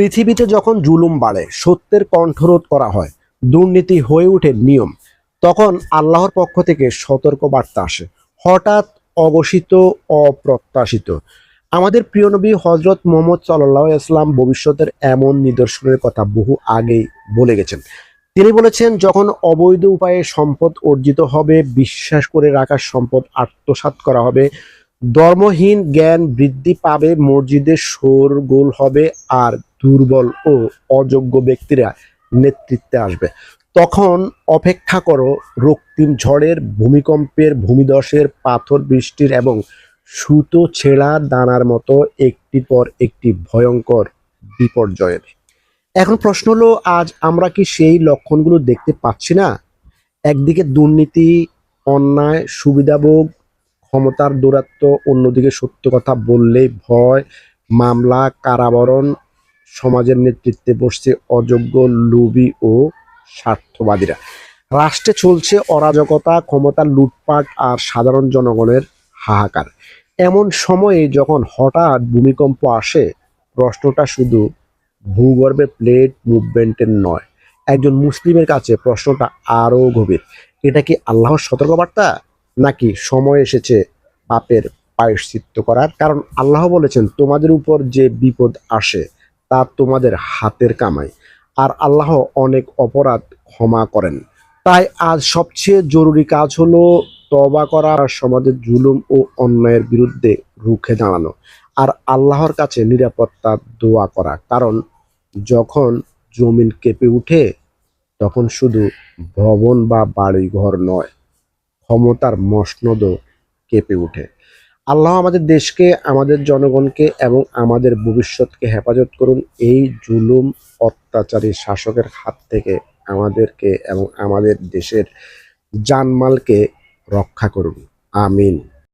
পৃথিবীতে যখন জুলুম বাড়ে, সত্যের কণ্ঠরোধ করা হয়, দুর্নীতি হয়ে ওঠে নিয়ম, তখন আল্লাহর পক্ষ থেকে সতর্ক বার্তা আসে, হঠাৎ অঘোষিত, অপ্রত্যাশিত। আমাদের প্রিয় নবী হজরত মোহাম্মদ সাল্লাহ ইসলাম ভবিষ্যতের এমন নিদর্শনের কথা বহু আগেই বলে গেছেন। তিনি বলেছেন, যখন অবৈধ উপায়ে সম্পদ অর্জিত হবে, বিশ্বাস করে রাখা সম্পদ আত্মসাৎ করা হবে ধর্মহীন জ্ঞান বৃদ্ধি পাবে মসজিদে শোরগোল হবে আর দুর্বল ও অযোগ্য ব্যক্তিরা নেতৃত্বে আসবে। তখন অপেক্ষা করো, রক্তিম ঝড়ের, ভূমিকম্পের ভূমিদশের পাথর বৃষ্টির এবং সুতো ছেঁড়া দানার মতো একটি পর একটি ভয়ঙ্কর বিপর্যয়ের। এখন প্রশ্ন হলো, আজ আমরা কি সেই লক্ষণগুলো দেখতে পাচ্ছি না? একদিকে দুর্নীতি, অন্যায়, সুবিধাভোগ ক্ষমতার দৌরাত্ম অন্যদিকে সত্য কথা বললেই ভয়, মামলা, কারাবরণ, সমাজের নেতৃত্বে বসছে অযোগ্য, লোভী ও স্বার্থবাদীরা। রাষ্ট্রে চলছে অরাজকতা, ক্ষমতার লুটপাট আর সাধারণ জনগণের হাহাকার। এমন সময়ে যখন হঠাৎ ভূমিকম্প আসে, প্রশ্নটা শুধু ভূগর্ভে প্লেট মুভমেন্টের নয়, একজন মুসলিমের কাছে প্রশ্নটা আরও গভীর। এটা কি আল্লাহর সতর্কবার্তা? নাকি সময় এসেছে পাপের পায়শ্চিত্ত করার? কারণ আল্লাহ বলেছেন, তোমাদের উপর যে বিপদ আসে, তা তোমাদের হাতের কামাই। আর আল্লাহ অনেক অপরাধ ক্ষমা করেন। তাই আজ সবচেয়ে জরুরি কাজ হলো তবা করা, সমাজের জুলুম ও অন্যায়ের বিরুদ্ধে রুখে দাঁড়ানো। আর আল্লাহর কাছে নিরাপত্তা দোয়া করা। কারণ যখন জমিন কেঁপে উঠে, তখন শুধু ভবন বা বাড়ি ঘর নয় ক্ষমতার মসনদও কেঁপে ওঠে। আল্লাহ আমাদের দেশকে, আমাদের জনগণকে এবং আমাদের ভবিষ্যৎকে হেফাজত করুন। এই জুলুম অত্যাচারী শাসকের হাত থেকে আমাদেরকে এবং আমাদের দেশের জানমালকে রক্ষা করুন। আমিন।